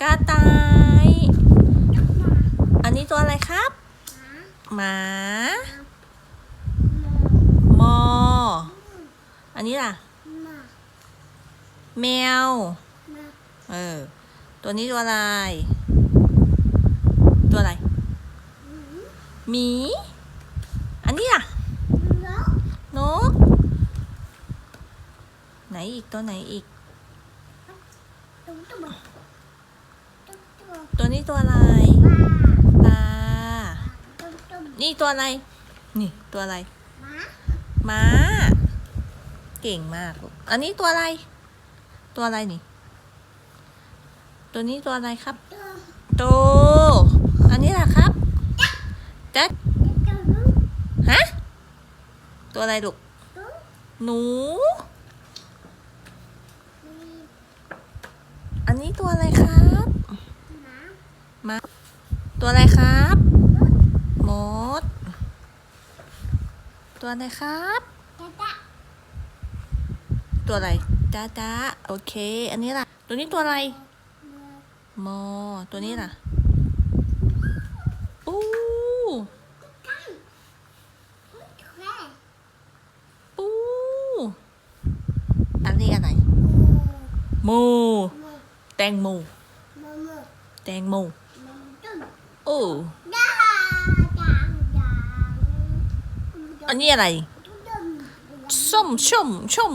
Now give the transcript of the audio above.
กระต่าย อันนี้ตัวอะไรครับ หมา มอ อันนี้ล่ะ แมว เออ ตัวนี้ตัวอะไร ตัวอะไร หมี อันนี้ล่ะ นก ไหนอีกตัวไหนอีก ตัวนี้ตัวอะไรปลานี่ตัวอะไร นี่ตัวอะไรม้าเก่งมากลูกอันนี้ตัวอะไร ตัวอะไรนี่ ตัวนี้ตัวอะไรครับโตอันนี้ล่ะครับแจ๊ดฮะ ตัวอะไรลูกหนู อันนี้ ตัวอะไรครับตัวอะไรครับมด ตัวอะไรครับตัวอะไรจ้าจ้าโอเค อันนี้ล่ะ ตัวนี้ตัวอะไรมอตัวนี้ล่ะปูปูอันนี้อะไรโม แตงโมแตงโมโอ้อันนี้อะไร ส้มส้มส้ม